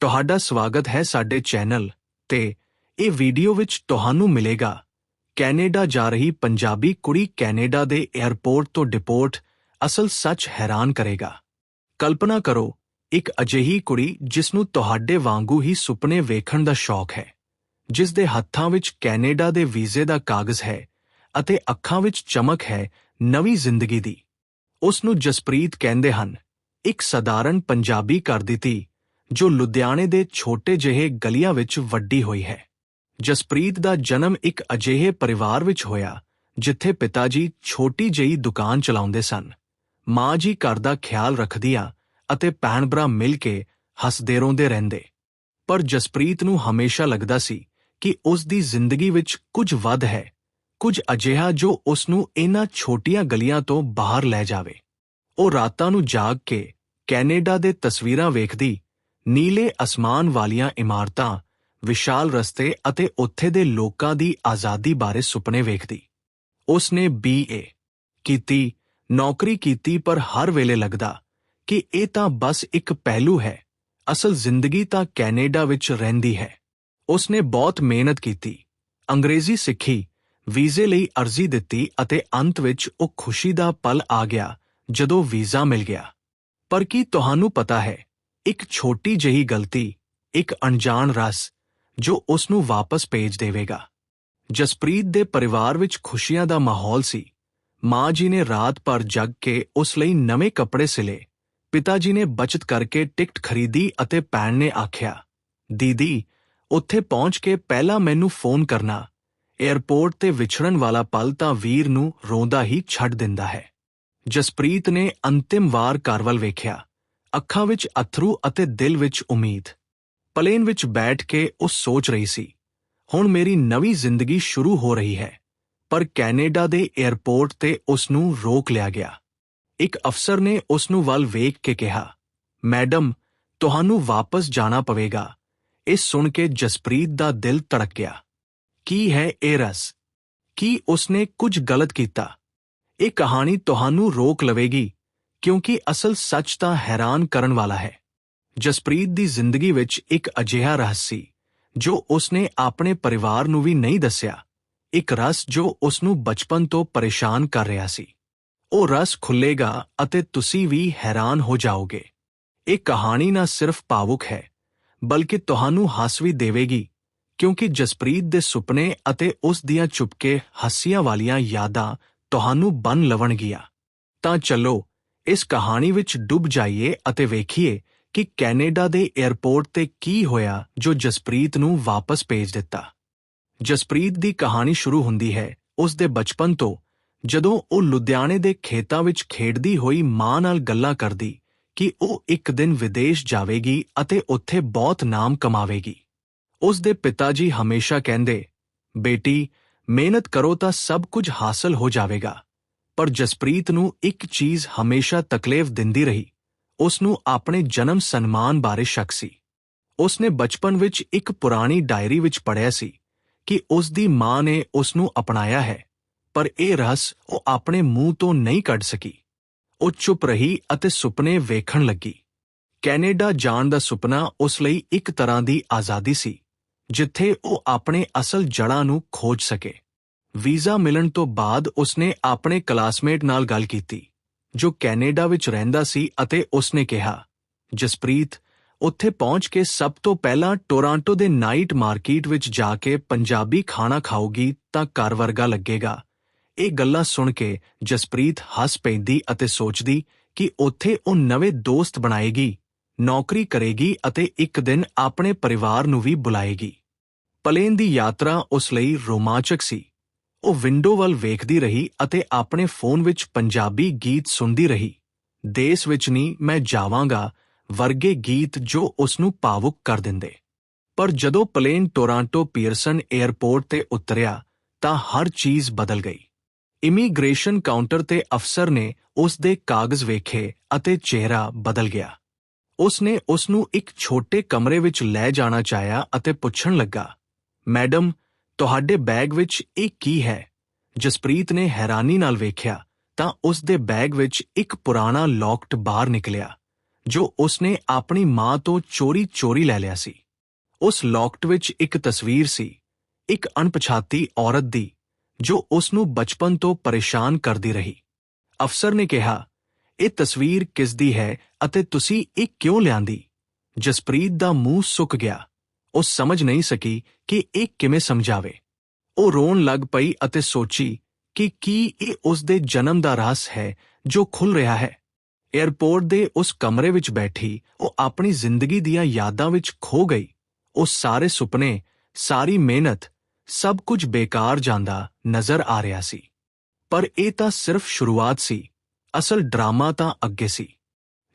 ਤੁਹਾਡਾ ਸਵਾਗਤ ਹੈ ਸਾਡੇ ਚੈਨਲ ਤੇ ਇਹ ਵੀਡੀਓ ਵਿੱਚ ਤੁਹਾਨੂੰ ਮਿਲੇਗਾ। ਕੈਨੇਡਾ ਜਾ ਰਹੀ ਪੰਜਾਬੀ ਕੁੜੀ ਕੈਨੇਡਾ ਦੇ 에ਅਰਪੋਰਟ ਤੋਂ ਡਿਪੋਰਟ ਅਸਲ ਸੱਚ ਹੈਰਾਨ ਕਰੇਗਾ। ਕਲਪਨਾ ਕਰੋ, ਇੱਕ ਅਜਿਹੀ ਕੁੜੀ ਜਿਸ ਨੂੰ ਤੁਹਾਡੇ ਵਾਂਗੂ ਹੀ ਸੁਪਨੇ ਵੇਖਣ ਦਾ ਸ਼ੌਕ ਹੈ ਜਿਸ ਦੇ ਹੱਥਾਂ ਵਿੱਚ ਕੈਨੇਡਾ ਦੇ ਵੀਜ਼ੇ ਦਾ ਕਾਗਜ਼ ਹੈ ਅਤੇ ਅੱਖਾਂ ਵਿੱਚ ਚਮਕ ਹੈ ਨਵੀਂ ਜ਼ਿੰਦਗੀ ਦੀ। ਉਸ ਨੂੰ ਜਸਪ੍ਰੀਤ ਕਹਿੰਦੇ ਹਨ, ਇੱਕ ਸਧਾਰਨ ਪੰਜਾਬੀ ਕਰ ਦਿੱਤੀ ਜੋ ਲੁਧਿਆਣੇ ਦੇ ਛੋਟੇ ਜਿਹੇ ਗਲੀਆਂ ਵਿੱਚ ਵੱਡੀ ਹੋਈ ਹੈ। ਜਸਪ੍ਰੀਤ ਦਾ ਜਨਮ ਇੱਕ ਅਜਿਹੇ ਪਰਿਵਾਰ ਵਿੱਚ ਹੋਇਆ, ਜਿੱਥੇ ਪਿਤਾ ਜੀ ਛੋਟੀ ਜਿਹੀ ਦੁਕਾਨ ਚਲਾਉਂਦੇ ਸਨ। ਮਾਂ ਜੀ ਘਰ ਦਾ ਖਿਆਲ ਰੱਖਦੀਆਂ ਅਤੇ ਭੈਣ ਭਰਾ ਮਿਲ ਕੇ ਹੱਸਦੇ ਰੋਂਦੇ ਰਹਿੰਦੇ। ਪਰ ਜਸਪ੍ਰੀਤ ਨੂੰ ਹਮੇਸ਼ਾ ਲੱਗਦਾ ਸੀ ਕਿ ਉਸ ਦੀ ਜ਼ਿੰਦਗੀ ਵਿੱਚ ਕੁਝ ਵੱਧ ਹੈ, ਕੁਝ ਅਜਿਹਾ ਜੋ ਉਸ ਨੂੰ ਇਹਨਾਂ ਛੋਟੀਆਂ ਗਲੀਆਂ ਤੋਂ ਬਾਹਰ ਲੈ ਜਾਵੇ। ਉਹ ਰਾਤਾਂ ਨੂੰ ਜਾਗ ਕੇ ਕੈਨੇਡਾ ਦੇ ਤਸਵੀਰਾਂ ਵੇਖਦੀ ਨੀਲੇ ਅਸਮਾਨ ਵਾਲੀਆਂ ਇਮਾਰਤਾਂ ਵਿਸ਼ਾਲ ਰਸਤੇ ਅਤੇ ਉੱਥੇ ਦੇ ਲੋਕਾਂ ਦੀ ਆਜ਼ਾਦੀ ਬਾਰੇ ਸੁਪਨੇ ਵੇਖਦੀ। ਉਸ ਨੇ ਬੀਏ ਕੀਤੀ, ਨੌਕਰੀ ਕੀਤੀ, ਪਰ ਹਰ ਵੇਲੇ ਲੱਗਦਾ ਕਿ ਇਹ ਤਾਂ ਬਸ ਇੱਕ ਪਹਿਲੂ ਹੈ। ਅਸਲ ਜ਼ਿੰਦਗੀ ਤਾਂ ਕੈਨੇਡਾ ਵਿੱਚ ਰਹਿੰਦੀ ਹੈ। ਉਸ ਨੇ ਬਹੁਤ ਮਿਹਨਤ ਕੀਤੀ, ਅੰਗਰੇਜ਼ੀ ਸਿੱਖੀ, ਵੀਜ਼ੇ ਲਈ ਅਰਜ਼ੀ ਦਿੱਤੀ ਅਤੇ ਅੰਤ ਵਿੱਚ ਉਹ ਖੁਸ਼ੀ ਦਾ ਪਲ ਆ ਗਿਆ ਜਦੋਂ ਵੀਜ਼ਾ ਮਿਲ ਗਿਆ। ਪਰ ਕੀ ਤੁਹਾਨੂੰ ਪਤਾ ਹੈ ਇੱਕ ਛੋਟੀ ਜਿਹੀ ਗਲਤੀ, ਇੱਕ ਅਣਜਾਣ ਰਸ, ਜੋ ਉਸ ਨੂੰ ਵਾਪਸ ਭੇਜ ਦੇਵੇਗਾ। ਜਸਪ੍ਰੀਤ ਦੇ ਪਰਿਵਾਰ ਵਿੱਚ ਖੁਸ਼ੀਆਂ ਦਾ ਮਾਹੌਲ ਸੀ। ਮਾਂ ਜੀ ਨੇ ਰਾਤ ਭਰ ਜਗ ਕੇ ਉਸ ਲਈ ਨਵੇਂ ਕੱਪੜੇ ਸਿਲੇ। ਪਿਤਾ ਜੀ ਨੇ ਬਚਤ ਕਰਕੇ ਟਿਕਟ ਖਰੀਦੀ ਅਤੇ ਭੈਣ ਨੇ ਆਖਿਆ, ਦੀਦੀ, ਉੱਥੇ ਪਹੁੰਚ ਕੇ ਪਹਿਲਾਂ ਮੈਨੂੰ ਫੋਨ ਕਰਨਾ। 에ਅਰਪੋਰਟ ਤੇ ਵਿਛੜਨ ਵਾਲਾ ਪਲ ਤਾਂ ਵੀਰ ਨੂੰ ਰੋਂਦਾ ਹੀ ਛੱਡ ਦਿੰਦਾ ਹੈ। ਜਸਪ੍ਰੀਤ ਨੇ ਅੰਤਿਮ ਵਾਰ ਕਾਰਵਲ ਵੇਖਿਆ। ਅੱਖਾਂ ਵਿੱਚ ਅਥਰੂ ਅਤੇ ਦਿਲ ਵਿੱਚ ਉਮੀਦ। ਪਲੇਨ ਵਿੱਚ ਬੈਠ ਕੇ ਉਹ ਸੋਚ ਰਹੀ ਸੀ, ਹੁਣ ਮੇਰੀ ਨਵੀਂ ਜ਼ਿੰਦਗੀ ਸ਼ੁਰੂ ਹੋ ਰਹੀ ਹੈ, ਪਰ ਕੈਨੇਡਾ ਦੇ 에ਅਰਪੋਰਟ ਤੇ ਉਸ ਨੂੰ ਰੋਕ ਲਿਆ ਗਿਆ। ਇੱਕ ਅਫਸਰ ਨੇ ਉਸ ਨੂੰ ਵੱਲ ਵੇਖ ਕੇ ਕਿਹਾ, ਮੈਡਮ, ਤੁਹਾਨੂੰ ਵਾਪਸ ਜਾਣਾ ਪਵੇਗਾ। ਇਹ ਸੁਣ ਕੇ ਜਸਪ੍ਰੀਤ ਦਾ ਦਿਲ ਧੜਕ ਗਿਆ ਕੀ ਹੈ ਇਹ ਰਸ? ਕੀ ਉਸਨੇ ਕੁਝ ਗਲਤ ਕੀਤਾ? ਇਹ ਕਹਾਣੀ ਤੁਹਾਨੂੰ ਰੋਕ ਲਵੇਗੀ। ਕਿਉਂਕਿ ਅਸਲ ਸੱਚ ਤਾਂ ਹੈਰਾਨ ਕਰਨ ਵਾਲਾ ਹੈ। ਜਸਪ੍ਰੀਤ ਦੀ ਜ਼ਿੰਦਗੀ ਵਿੱਚ ਇੱਕ ਅਜਿਹਾ ਰਹੱਸ ਸੀ, ਜੋ ਉਸਨੇ ਆਪਣੇ ਪਰਿਵਾਰ ਨੂੰ ਵੀ ਨਹੀਂ ਦੱਸਿਆ। ਇੱਕ ਰਸ ਜੋ ਉਸ ਨੂੰ ਬਚਪਨ ਤੋਂ ਪਰੇਸ਼ਾਨ ਕਰ ਰਿਹਾ ਸੀ। ਉਹ ਰਸ ਖੁੱਲੇਗਾ ਅਤੇ ਤੁਸੀਂ ਵੀ ਹੈਰਾਨ ਹੋ ਜਾਓਗੇ। ਇਹ ਕਹਾਣੀ ਨਾ ਸਿਰਫ ਭਾਵੁਕ ਹੈ, ਬਲਕਿ ਤੁਹਾਨੂੰ ਹੱਸ ਵੀ ਦੇਵੇਗੀ, ਕਿਉਂਕਿ ਜਸਪ੍ਰੀਤ ਦੇ ਸੁਪਨੇ ਅਤੇ ਉਸ ਦੀਆਂ ਚੁਪਕੇ ਹਾਸੀਆਂ ਵਾਲੀਆਂ ਯਾਦਾਂ ਤੁਹਾਨੂੰ ਬਨ ਲਵਣਗੀਆਂ। ਤਾਂ ਚਲੋ ਇਸ ਕਹਾਣੀ ਵਿੱਚ ਡੁੱਬ ਜਾਈਏ ਅਤੇ ਵੇਖੀਏ ਕਿ ਕੈਨੇਡਾ ਦੇ 에ਅਰਪੋਰਟ ਤੇ ਕੀ ਹੋਇਆ ਜੋ ਜਸਪ੍ਰੀਤ ਨੂੰ ਵਾਪਸ ਭੇਜ ਦਿੱਤਾ। ਜਸਪ੍ਰੀਤ ਦੀ ਕਹਾਣੀ ਸ਼ੁਰੂ ਹੁੰਦੀ ਹੈ ਉਸ ਦੇ ਬਚਪਨ ਤੋਂ, ਜਦੋਂ ਉਹ ਲੁਧਿਆਣੇ ਦੇ ਖੇਤਾਂ ਵਿੱਚ ਖੇਡਦੀ ਹੋਈ ਮਾਂ ਨਾਲ ਗੱਲਾਂ ਕਰਦੀ ਕਿ ਉਹ ਇੱਕ ਦਿਨ ਵਿਦੇਸ਼ ਜਾਵੇਗੀ ਅਤੇ ਉੱਥੇ ਬਹੁਤ ਨਾਮ ਕਮਾਵੇਗੀ। ਉਸ ਦੇ ਪਿਤਾ ਜੀ ਹਮੇਸ਼ਾ ਕਹਿੰਦੇ, ਬੇਟੀ, ਮਿਹਨਤ ਕਰੋ ਤਾਂ ਸਭ ਕੁਝ ਹਾਸਲ ਹੋ ਜਾਵੇਗਾ। ਪਰ ਜਸਪ੍ਰੀਤ ਨੂੰ ਇੱਕ ਚੀਜ਼ ਹਮੇਸ਼ਾ ਤਕਲੀਫ ਦਿੰਦੀ ਰਹੀ। ਉਸ ਨੂੰ ਆਪਣੇ ਜਨਮ ਸਨਮਾਨ ਬਾਰੇ ਸ਼ੱਕ ਸੀ। ਉਸ ਨੇ ਬਚਪਨ ਵਿੱਚ ਇੱਕ ਪੁਰਾਣੀ ਡਾਇਰੀ ਵਿੱਚ ਪੜ੍ਹਿਆ ਸੀ ਕਿ ਉਸ ਦੀ ਮਾਂ ਨੇ ਉਸ ਨੂੰ ਅਪਣਾਇਆ ਹੈ, ਪਰ ਇਹ ਰਹੱਸ ਉਹ ਆਪਣੇ ਮੂੰਹ ਤੋਂ ਨਹੀਂ ਕੱਢ ਸਕੀ। ਉਹ ਚੁੱਪ ਰਹੀ ਅਤੇ ਸੁਪਨੇ ਵੇਖਣ ਲੱਗੀ। ਕੈਨੇਡਾ ਜਾਣ ਦਾ ਸੁਪਨਾ ਉਸ ਲਈ ਇੱਕ ਤਰ੍ਹਾਂ ਦੀ ਆਜ਼ਾਦੀ ਸੀ, ਜਿੱਥੇ ਉਹ ਆਪਣੇ ਅਸਲ ਜੜ੍ਹਾਂ ਨੂੰ ਖੋਜ ਸਕੇ। ਵੀਜ਼ਾ ਮਿਲਣ ਤੋਂ ਬਾਅਦ ਉਸਨੇ ਆਪਣੇ ਕਲਾਸਮੇਟ ਨਾਲ ਗੱਲ ਕੀਤੀ, ਜੋ ਕੈਨੇਡਾ ਵਿੱਚ ਰਹਿੰਦਾ ਸੀ ਅਤੇ ਉਸਨੇ ਕਿਹਾ, ਜਸਪ੍ਰੀਤ, ਉੱਥੇ ਪਹੁੰਚ ਕੇ ਸਭ ਤੋਂ ਪਹਿਲਾਂ ਟੋਰਾਂਟੋ ਦੇ ਨਾਈਟ ਮਾਰਕੀਟ ਵਿੱਚ ਜਾ ਕੇ ਪੰਜਾਬੀ ਖਾਣਾ ਖਾਓਗੀ ਤਾਂ ਘਰ ਵਰਗਾ ਲੱਗੇਗਾ। ਇਹ ਗੱਲਾਂ ਸੁਣ ਕੇ ਜਸਪ੍ਰੀਤ ਹੱਸ ਪੈਂਦੀ ਅਤੇ ਸੋਚਦੀ ਕਿ ਉੱਥੇ ਉਹ ਨਵੇਂ ਦੋਸਤ ਬਣਾਏਗੀ, ਨੌਕਰੀ ਕਰੇਗੀ ਅਤੇ ਇੱਕ ਦਿਨ ਆਪਣੇ ਪਰਿਵਾਰ ਨੂੰ ਵੀ ਬੁਲਾਏਗੀ। ਪਲੇਨ ਦੀ ਯਾਤਰਾ ਉਸ ਲਈ ਰੋਮਾਂਚਕ ਸੀ। ਉਹ ਵਿੰਡੋ ਵੱਲ ਵੇਖਦੀ ਰਹੀ ਅਤੇ ਆਪਣੇ ਫੋਨ ਵਿੱਚ ਪੰਜਾਬੀ ਗੀਤ ਸੁਣਦੀ ਰਹੀ। ਦੇਸ਼ ਵਿੱਚ ਨਹੀਂ, ਮੈਂ ਜਾਵਾਂਗਾ, ਵਰਗੇ ਗੀਤ ਜੋ ਉਸ ਨੂੰ ਭਾਵੁਕ ਕਰ ਦਿੰਦੇ। ਪਰ ਜਦੋਂ ਪਲੇਨ ਟੋਰਾਂਟੋ ਪੀਅਰਸਨ 에ਅਰਪੋਰਟ ਤੇ ਉਤਰਿਆ, ਤਾਂ ਹਰ ਚੀਜ਼ ਬਦਲ ਗਈ। ਇਮੀਗ੍ਰੇਸ਼ਨ ਕਾਊਂਟਰ ਤੇ ਅਫਸਰ ਨੇ ਉਸ ਦੇ ਕਾਗਜ਼ ਵੇਖੇ ਅਤੇ ਚਿਹਰਾ ਬਦਲ ਗਿਆ। ਉਸ ਨੇ ਉਸ ਨੂੰ ਇੱਕ ਛੋਟੇ ਕਮਰੇ ਵਿੱਚ ਲੈ ਜਾਣਾ ਚਾਹਿਆ ਅਤੇ ਪੁੱਛਣ ਲੱਗਾ, ਮੈਡਮ ਤੁਹਾਡੇ ਬੈਗ ਵਿੱਚ ਇਹ ਕੀ ਹੈ? ਜਸਪ੍ਰੀਤ ਨੇ ਹੈਰਾਨੀ ਨਾਲ ਵੇਖਿਆ ਤਾਂ ਉਸ ਦੇ ਬੈਗ ਵਿੱਚ ਇੱਕ ਪੁਰਾਣਾ ਲੌਕਟ ਬਾਹਰ ਨਿਕਲਿਆ, ਜੋ ਉਸਨੇ ਆਪਣੀ ਮਾਂ ਤੋਂ ਚੋਰੀ-ਚੋਰੀ ਲੈ ਲਿਆ ਸੀ। ਉਸ ਲੌਕਟ ਵਿੱਚ ਇੱਕ ਤਸਵੀਰ ਸੀ, ਇੱਕ ਅਣਪਛਾਤੀ ਔਰਤ ਦੀ, ਜੋ ਉਸ ਨੂੰ ਬਚਪਨ ਤੋਂ ਪਰੇਸ਼ਾਨ ਕਰਦੀ ਰਹੀ। ਅਫਸਰ ਨੇ ਕਿਹਾ, ਇਹ ਤਸਵੀਰ ਕਿਸ ਦੀ ਹੈ ਅਤੇ ਤੁਸੀਂ ਇਹ ਕਿਉਂ ਲਿਆਂਦੀ? ਜਸਪ੍ਰੀਤ ਦਾ ਮੂੰਹ ਸੁੱਕ ਗਿਆ। ਉਹ ਸਮਝ ਨਹੀਂ ਸਕੀ ਕਿ ਇਹ ਕਿਵੇਂ ਸਮਝਾਵੇ। ਉਹ ਰੋਣ ਲੱਗ ਪਈ ਅਤੇ ਸੋਚੀ ਕਿ ਕੀ ਇਹ ਉਸ ਦੇ ਜਨਮ ਦਾ ਰਹੱਸ ਹੈ ਜੋ ਖੁੱਲ ਰਿਹਾ ਹੈ। 에ਅਰਪੋਰਟ ਦੇ ਉਸ ਕਮਰੇ ਵਿੱਚ ਬੈਠੀ, ਉਹ ਆਪਣੀ ਜ਼ਿੰਦਗੀ ਦੀਆਂ ਯਾਦਾਂ ਵਿੱਚ ਖੋ ਗਈ। ਉਹ ਸਾਰੇ ਸੁਪਨੇ, ਸਾਰੀ ਮਿਹਨਤ, ਸਭ ਕੁਝ ਬੇਕਾਰ ਜਾਂਦਾ ਨਜ਼ਰ ਆ ਰਿਹਾ ਸੀ। ਪਰ ਇਹ ਤਾਂ ਸਿਰਫ ਸ਼ੁਰੂਆਤ ਸੀ, ਅਸਲ ਡਰਾਮਾ ਤਾਂ ਅੱਗੇ ਸੀ।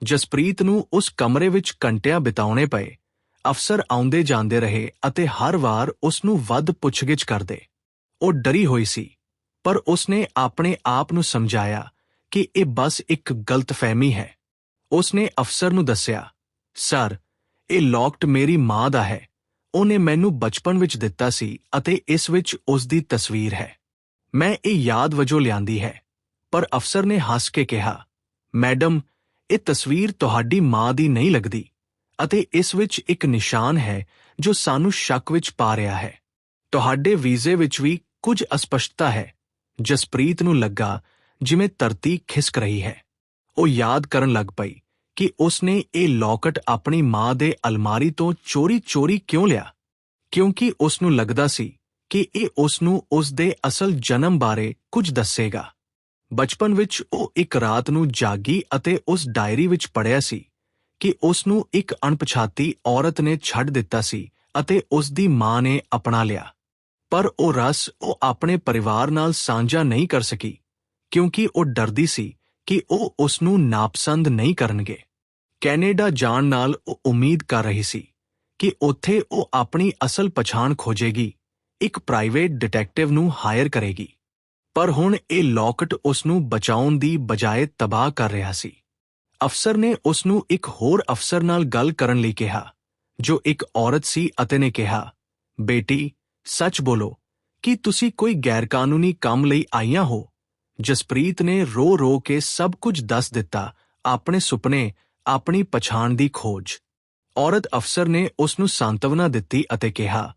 ਜਸਪ੍ਰੀਤ ਨੂੰ ਉਸ ਕਮਰੇ ਵਿੱਚ ਘੰਟਿਆਂ ਬਿਤਾਉਣੇ ਪਏ। ਅਫਸਰ ਆਉਂਦੇ ਜਾਂਦੇ ਰਹੇ ਅਤੇ ਹਰ ਵਾਰ ਉਸ ਨੂੰ ਵੱਧ ਪੁੱਛਗਿੱਛ ਕਰਦੇ। ਉਹ ਡਰੀ ਹੋਈ ਸੀ, ਪਰ ਉਸਨੇ ਆਪਣੇ ਆਪ ਨੂੰ ਸਮਝਾਇਆ ਕਿ ਇਹ ਬਸ ਇੱਕ ਗਲਤਫਹਿਮੀ ਹੈ। ਉਸਨੇ ਅਫਸਰ ਨੂੰ ਦੱਸਿਆ, ਸਰ, ਇਹ ਲੌਕਟ ਮੇਰੀ ਮਾਂ ਦਾ ਹੈ। ਉਹਨੇ ਮੈਨੂੰ ਬਚਪਨ ਵਿੱਚ ਦਿੱਤਾ ਸੀ ਅਤੇ ਇਸ ਵਿੱਚ ਉਸ ਦੀ ਤਸਵੀਰ ਹੈ। ਮੈਂ ਇਹ ਯਾਦ ਵਜੋਂ ਲਿਆਂਦੀ ਹੈ। ਪਰ ਅਫਸਰ ਨੇ ਹੱਸ ਕੇ ਕਿਹਾ, ਮੈਡਮ, ਇਹ ਤਸਵੀਰ ਤੁਹਾਡੀ ਮਾਂ ਦੀ ਨਹੀਂ ਲੱਗਦੀ। ਅਤੇ ਇਸ ਵਿੱਚ ਇੱਕ ਨਿਸ਼ਾਨ ਹੈ ਜੋ ਸਾਨੂੰ ਸ਼ੱਕ ਵਿੱਚ ਪਾ ਰਿਹਾ ਹੈ। ਤੁਹਾਡੇ ਵੀਜ਼ੇ ਵਿੱਚ ਵੀ ਕੁਝ ਅਸਪਸ਼ਟਤਾ ਹੈ। ਜਸਪ੍ਰੀਤ ਨੂੰ ਲੱਗਾ ਜਿਵੇਂ ਧਰਤੀ ਖਿਸਕ ਰਹੀ ਹੈ। ਉਹ ਯਾਦ ਕਰਨ ਲੱਗ ਪਈ ਕਿ ਉਸਨੇ ਇਹ ਲੌਕਟ ਆਪਣੀ ਮਾਂ ਦੇ ਅਲਮਾਰੀ ਤੋਂ ਚੋਰੀ-ਚੋਰੀ ਕਿਉਂ ਲਿਆ? ਕਿਉਂਕਿ ਉਸ ਨੂੰ ਲੱਗਦਾ ਸੀ ਕਿ ਇਹ ਉਸ ਨੂੰ ਉਸ ਦੇ ਅਸਲ ਜਨਮ ਬਾਰੇ ਕੁਝ ਦੱਸੇਗਾ। ਬਚਪਨ ਵਿੱਚ ਉਹ ਇੱਕ ਰਾਤ ਨੂੰ ਜਾਗੀ ਅਤੇ ਉਸ ਡਾਇਰੀ ਵਿੱਚ ਪੜ੍ਹਿਆ ਸੀ। ਕਿ ਉਸ ਨੂੰ ਇੱਕ ਅਣਪਛਾਤੀ ਔਰਤ ਨੇ ਛੱਡ ਦਿੱਤਾ ਸੀ ਅਤੇ ਉਸ ਦੀ ਮਾਂ ਨੇ ਅਪਣਾ ਲਿਆ। ਪਰ ਉਹ ਰਸ ਉਹ ਆਪਣੇ ਪਰਿਵਾਰ ਨਾਲ ਸਾਂਝਾ ਨਹੀਂ ਕਰ ਸਕੀ, ਕਿਉਂਕਿ ਉਹ ਡਰਦੀ ਸੀ ਕਿ ਉਹ ਉਸ ਨੂੰ ਨਾਪਸੰਦ ਨਹੀਂ ਕਰਨਗੇ। ਕੈਨੇਡਾ ਜਾਣ ਨਾਲ ਉਹ ਉਮੀਦ ਕਰ ਰਹੀ ਸੀ ਕਿ ਉੱਥੇ ਉਹ ਆਪਣੀ ਅਸਲ ਪਛਾਣ ਖੋਜੇਗੀ, ਇੱਕ ਪ੍ਰਾਈਵੇਟ ਡਿਟੈਕਟਿਵ ਨੂੰ ਹਾਇਰ ਕਰੇਗੀ। ਪਰ ਹੁਣ ਇਹ ਲੌਕਟ ਉਸ ਨੂੰ ਬਚਾਉਣ ਦੀ ਬਜਾਏ ਤਬਾਹ ਕਰ ਰਿਹਾ ਸੀ। ਅਫਸਰ ਨੇ ਉਸ ਨੂੰ ਇੱਕ ਹੋਰ ਅਫਸਰ ਨਾਲ ਗੱਲ ਕਰਨ ਲਈ ਕਿਹਾ, ਜੋ ਇੱਕ ਔਰਤ ਸੀ ਅਤੇ ਨੇ ਕਿਹਾ, ਬੇਟੀ, ਸੱਚ ਬੋਲੋ, ਕੀ ਤੁਸੀਂ ਕੋਈ ਗੈਰਕਾਨੂੰਨੀ ਕੰਮ ਲਈ ਆਈਆਂ ਹੋ? ਜਸਪ੍ਰੀਤ ਨੇ ਰੋ ਰੋ ਕੇ ਸਭ ਕੁਝ ਦੱਸ ਦਿੱਤਾ, ਆਪਣੇ ਸੁਪਨੇ, ਆਪਣੀ ਪਛਾਣ ਦੀ ਖੋਜ। ਔਰਤ ਅਫਸਰ ਨੇ ਉਸ ਨੂੰ ਸਾਂਤਵਨਾ ਦਿੱਤੀ ਅਤੇ ਕਿਹਾ,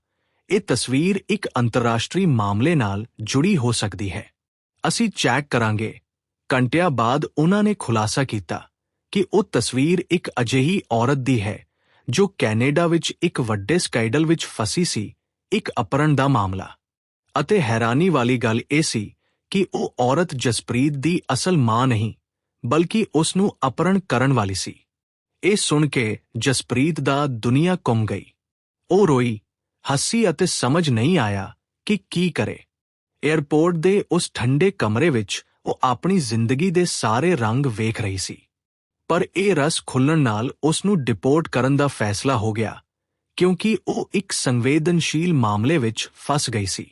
ਇਹ ਤਸਵੀਰ ਇੱਕ ਅੰਤਰਰਾਸ਼ਟਰੀ ਮਾਮਲੇ ਨਾਲ ਜੁੜੀ ਹੋ ਸਕਦੀ ਹੈ। ਅਸੀਂ ਚੈੱਕ ਕਰਾਂਗੇ। ਘੰਟਿਆਂ ਬਾਅਦ ਉਹਨਾਂ ਨੇ ਖੁਲਾਸਾ ਕੀਤਾ। ਕਿ ਉਹ ਤਸਵੀਰ ਇੱਕ ਅਜਿਹੀ ਔਰਤ ਦੀ ਹੈ, ਜੋ ਕੈਨੇਡਾ ਵਿੱਚ ਇੱਕ ਵੱਡੇ ਸਕੈਂਡਲ ਵਿੱਚ ਫਸੀ ਸੀ, ਇੱਕ ਅਪਰਣ ਦਾ ਮਾਮਲਾ। ਅਤੇ ਹੈਰਾਨੀ ਵਾਲੀ ਗੱਲ ਇਹ ਸੀ ਕਿ ਉਹ ਔਰਤ ਜਸਪ੍ਰੀਤ ਦੀ ਅਸਲ ਮਾਂ ਨਹੀਂ, ਬਲਕਿ ਉਸ ਨੂੰ ਅਪਹਰਣ ਕਰਨ ਵਾਲੀ ਸੀ। ਇਹ ਸੁਣ ਕੇ ਜਸਪ੍ਰੀਤ ਦਾ ਦੁਨੀਆ ਘੁੰਮ ਗਈ। ਉਹ ਰੋਈ, ਹੱਸੀ ਅਤੇ ਸਮਝ ਨਹੀਂ ਆਇਆ ਕਿ ਕੀ ਕਰੇ। 에ਅਰਪੋਰਟ ਦੇ ਉਸ ਠੰਡੇ ਕਮਰੇ ਵਿੱਚ ਉਹ ਆਪਣੀ ਜ਼ਿੰਦਗੀ ਦੇ ਸਾਰੇ ਰੰਗ ਵੇਖ ਰਹੀ ਸੀ। ਪਰ ਇਹ ਰਸ ਖੁੱਲਣ ਨਾਲ ਉਸ ਨੂੰ ਡਿਪੋਰਟ ਕਰਨ ਦਾ ਫੈਸਲਾ ਹੋ ਗਿਆ, ਕਿਉਂਕਿ ਉਹ ਇੱਕ ਸੰਵੇਦਨਸ਼ੀਲ ਮਾਮਲੇ ਵਿੱਚ ਫਸ ਗਈ ਸੀ।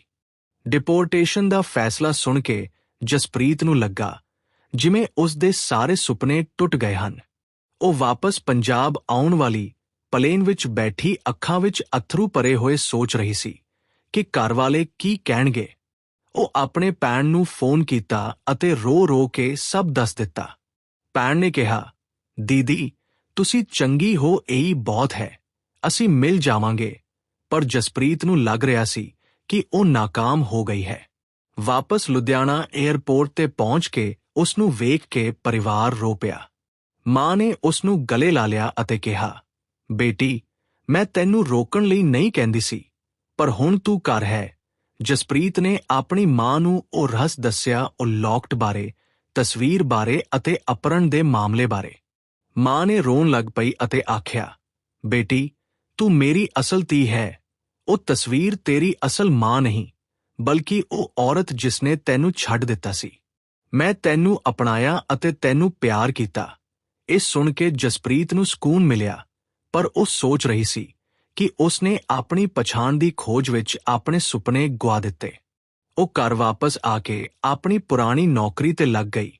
ਡਿਪੋਰਟੇਸ਼ਨ ਦਾ ਫੈਸਲਾ ਸੁਣ ਕੇ ਜਸਪ੍ਰੀਤ ਨੂੰ ਲੱਗਾ, ਜਿਵੇਂ ਉਸ ਦੇ ਸਾਰੇ ਸੁਪਨੇ ਟੁੱਟ ਗਏ ਹਨ। ਉਹ ਵਾਪਸ ਪੰਜਾਬ ਆਉਣ ਵਾਲੀ ਪਲੇਨ ਵਿੱਚ ਬੈਠੀ ਅੱਖਾਂ ਵਿੱਚ ਅਥਰੂ ਭਰੇ ਹੋਏ ਸੋਚ ਰਹੀ ਸੀ ਕਿ ਘਰ ਵਾਲੇ ਕੀ ਕਹਿਣਗੇ। ਉਹ ਆਪਣੇ ਪੈਣ ਨੂੰ ਫੋਨ ਕੀਤਾ ਅਤੇ ਰੋ-ਰੋ ਕੇ ਸਭ ਦੱਸ ਦਿੱਤਾ। ਪੈਣ ਨੇ ਕਿਹਾ ਦੀਦੀ, ਤੁਸੀਂ ਚੰਗੀ ਹੋ, ਇਹੀ ਬਹੁਤ ਹੈ। ਅਸੀਂ ਮਿਲ ਜਾਵਾਂਗੇ। ਪਰ ਜਸਪ੍ਰੀਤ ਨੂੰ ਲੱਗ ਰਿਹਾ ਸੀ ਕਿ ਉਹ ناکਾਮ ਹੋ ਗਈ ਹੈ। ਵਾਪਸ ਲੁਧਿਆਣਾ 에ਅਰਪੋਰਟ ਤੇ ਪਹੁੰਚ ਕੇ ਉਸ ਨੂੰ ਵੇਖ ਕੇ ਪਰਿਵਾਰ ਰੋ ਪਿਆ। ਮਾਂ ਨੇ ਉਸ ਨੂੰ ਗਲੇ ਲਾ ਲਿਆ ਅਤੇ ਕਿਹਾ, ਬੇਟੀ, ਮੈਂ ਤੈਨੂੰ ਰੋਕਣ ਲਈ ਨਹੀਂ ਕਹਿੰਦੀ ਸੀ, ਪਰ ਹੁਣ ਤੂੰ ਘਰ ਹੈ। ਜਸਪ੍ਰੀਤ ਨੇ ਆਪਣੀ ਮਾਂ ਨੂੰ ਉਹ ਰਸ ਦੱਸਿਆ ਉਹ ਲੌਕਟ ਬਾਰੇ, ਤਸਵੀਰ ਬਾਰੇ ਅਤੇ ਅਪਰਣ ਦੇ ਮਾਮਲੇ ਬਾਰੇ। ਮਾਂ ਨੇ ਰੋਣ ਲੱਗ ਪਈ ਅਤੇ ਆਖਿਆ, ਬੇਟੀ, ਤੂੰ ਮੇਰੀ ਅਸਲ ਧੀ ਹੈ। ਉਹ ਤਸਵੀਰ ਤੇਰੀ ਅਸਲ ਮਾਂ ਨਹੀਂ, ਬਲਕਿ ਉਹ ਔਰਤ ਜਿਸਨੇ ਤੈਨੂੰ ਛੱਡ ਦਿੱਤਾ ਸੀ। ਮੈਂ ਤੈਨੂੰ ਅਪਣਾਇਆ ਅਤੇ ਤੈਨੂੰ ਪਿਆਰ ਕੀਤਾ। ਇਹ ਸੁਣ ਕੇ ਜਸਪ੍ਰੀਤ ਨੂੰ ਸਕੂਨ ਮਿਲਿਆ, ਪਰ ਉਹ ਸੋਚ ਰਹੀ ਸੀ ਕਿ ਉਸਨੇ ਆਪਣੀ ਪਛਾਣ ਦੀ ਖੋਜ ਵਿੱਚ ਆਪਣੇ ਸੁਪਨੇ ਗਵਾ ਦਿੱਤੇ। ਉਹ ਘਰ ਵਾਪਸ ਆ ਕੇ ਆਪਣੀ ਪੁਰਾਣੀ ਨੌਕਰੀ ਤੇ ਲੱਗ ਗਈ,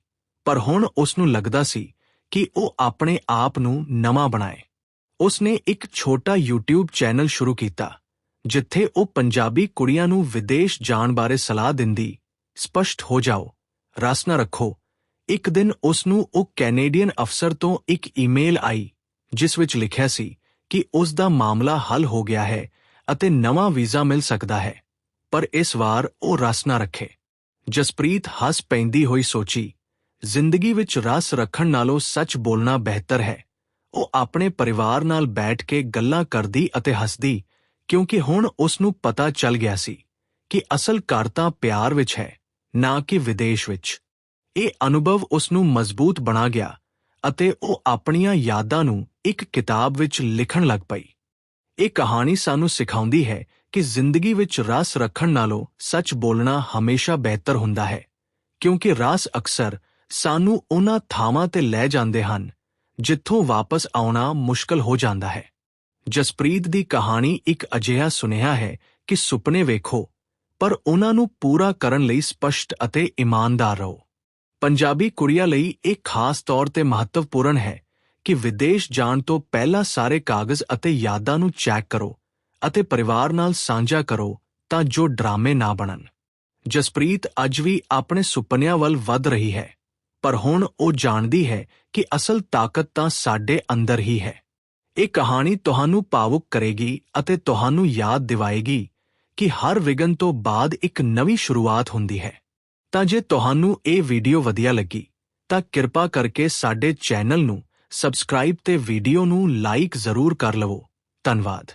ਪਰ ਹੁਣ ਉਸ ਨੂੰ ਲੱਗਦਾ ਸੀ ਕਿ ਉਹ ਆਪਣੇ ਆਪ ਨੂੰ ਨਵਾਂ ਬਣਾਏ। ਉਸਨੇ ਇੱਕ ਛੋਟਾ YouTube ਚੈਨਲ ਸ਼ੁਰੂ ਕੀਤਾ, ਜਿੱਥੇ ਉਹ ਪੰਜਾਬੀ ਕੁੜੀਆਂ ਨੂੰ ਵਿਦੇਸ਼ ਜਾਣ ਬਾਰੇ ਸਲਾਹ ਦਿੰਦੀ, ਸਪਸ਼ਟ ਹੋ ਜਾਓ, ਰਸ ਨਾ ਰੱਖੋ। ਇੱਕ ਦਿਨ ਉਸ ਨੂੰ ਉਹ ਕੈਨੇਡੀਅਨ ਅਫਸਰ ਤੋਂ ਇੱਕ ਈਮੇਲ ਆਈ, ਜਿਸ ਵਿੱਚ ਲਿਖਿਆ ਸੀ ਕਿ ਉਸ ਦਾ ਮਾਮਲਾ ਹੱਲ ਹੋ ਗਿਆ ਹੈ ਅਤੇ ਨਵਾਂ ਵੀਜ਼ਾ ਮਿਲ ਸਕਦਾ ਹੈ, ਪਰ ਇਸ ਵਾਰ ਉਹ ਰਸ ਨਾ ਰੱਖੇ। ਜਸਪ੍ਰੀਤ ਹੱਸ ਪੈਂਦੀ ਹੋਈ ਸੋਚੀ ਜ਼ਿੰਦਗੀ ਵਿੱਚ ਰਸ ਰੱਖਣ ਨਾਲੋਂ ਸੱਚ ਬੋਲਣਾ ਬਿਹਤਰ ਹੈ। ਉਹ ਆਪਣੇ ਪਰਿਵਾਰ ਨਾਲ ਬੈਠ ਕੇ ਗੱਲਾਂ ਕਰਦੀ ਅਤੇ ਹੱਸਦੀ, ਕਿਉਂਕਿ ਹੁਣ ਉਸ ਨੂੰ ਪਤਾ ਚੱਲ ਗਿਆ ਸੀ ਕਿ ਅਸਲ ਘਰ ਪਿਆਰ ਵਿੱਚ ਹੈ, ਨਾ ਕਿ ਵਿਦੇਸ਼ ਵਿੱਚ। ਇਹ ਅਨੁਭਵ ਉਸ ਨੂੰ ਮਜ਼ਬੂਤ ਬਣਾ ਗਿਆ ਅਤੇ ਉਹ ਆਪਣੀਆਂ ਯਾਦਾਂ ਨੂੰ ਇੱਕ ਕਿਤਾਬ ਵਿੱਚ ਲਿਖਣ ਲੱਗ ਪਈ। ਇਹ ਕਹਾਣੀ ਸਾਨੂੰ ਸਿਖਾਉਂਦੀ ਹੈ ਕਿ ਜ਼ਿੰਦਗੀ ਵਿੱਚ ਰਸ ਰੱਖਣ ਨਾਲੋਂ ਸੱਚ ਬੋਲਣਾ ਹਮੇਸ਼ਾ ਬਿਹਤਰ ਹੁੰਦਾ ਹੈ, ਕਿਉਂਕਿ ਰਸ ਅਕਸਰ ਸਾਨੂੰ ਉਹਨਾਂ ਥਾਵਾਂ ਤੇ ਲੈ ਜਾਂਦੇ ਹਨ, ਜਿੱਥੋਂ ਵਾਪਸ ਆਉਣਾ ਮੁਸ਼ਕਲ ਹੋ ਜਾਂਦਾ ਹੈ। ਜਸਪ੍ਰੀਤ ਦੀ ਕਹਾਣੀ ਇੱਕ ਅਜਿਹਾ ਸੁਨੇਹਾ ਹੈ ਕਿ ਸੁਪਨੇ ਵੇਖੋ, ਪਰ ਉਹਨਾਂ ਨੂੰ ਪੂਰਾ ਕਰਨ ਲਈ ਸਪਸ਼ਟ ਅਤੇ ਇਮਾਨਦਾਰ ਰਹੋ। ਪੰਜਾਬੀ ਕੁੜੀਆਂ ਲਈ ਇਹ ਖਾਸ ਤੌਰ ਤੇ ਮਹੱਤਵਪੂਰਨ ਹੈ ਕਿ ਵਿਦੇਸ਼ ਜਾਣ ਤੋਂ ਪਹਿਲਾਂ ਸਾਰੇ ਕਾਗਜ਼ ਅਤੇ ਯਾਦਾਂ ਨੂੰ ਚੈੱਕ ਕਰੋ ਅਤੇ ਪਰਿਵਾਰ ਨਾਲ ਸਾਂਝਾ ਕਰੋ ਤਾਂ ਜੋ ਡਰਾਮੇ ਨਾ ਬਣਨ। ਜਸਪ੍ਰੀਤ ਅੱਜ ਵੀ ਆਪਣੇ ਸੁਪਨਿਆਂ ਵੱਲ ਵੱਧ ਰਹੀ ਹੈ। ਪਰ ਹੁਣ ਉਹ ਜਾਣਦੀ ਹੈ ਕਿ ਅਸਲ ਤਾਕਤ ਤਾਂ ਸਾਡੇ ਅੰਦਰ ਹੀ ਹੈ। ਇਹ ਕਹਾਣੀ ਤੁਹਾਨੂੰ ਭਾਵੁਕ ਕਰੇਗੀ ਅਤੇ ਤੁਹਾਨੂੰ ਯਾਦ ਦਿਵਾਏਗੀ ਕਿ ਹਰ ਵਿਗਨ ਤੋਂ ਬਾਅਦ ਇੱਕ ਨਵੀਂ ਸ਼ੁਰੂਆਤ ਹੁੰਦੀ ਹੈ। ਤਾਂ ਜੇ ਤੁਹਾਨੂੰ ਇਹ ਵੀਡੀਓ ਵਧੀਆ ਲੱਗੀ, ਤਾਂ ਕਿਰਪਾ ਕਰਕੇ ਸਾਡੇ ਚੈਨਲ ਨੂੰ ਸਬਸਕ੍ਰਾਈਬ ਤੇ ਵੀਡੀਓ ਨੂੰ ਲਾਈਕ ਜ਼ਰੂਰ ਕਰ ਲਵੋ। ਧੰਨਵਾਦ।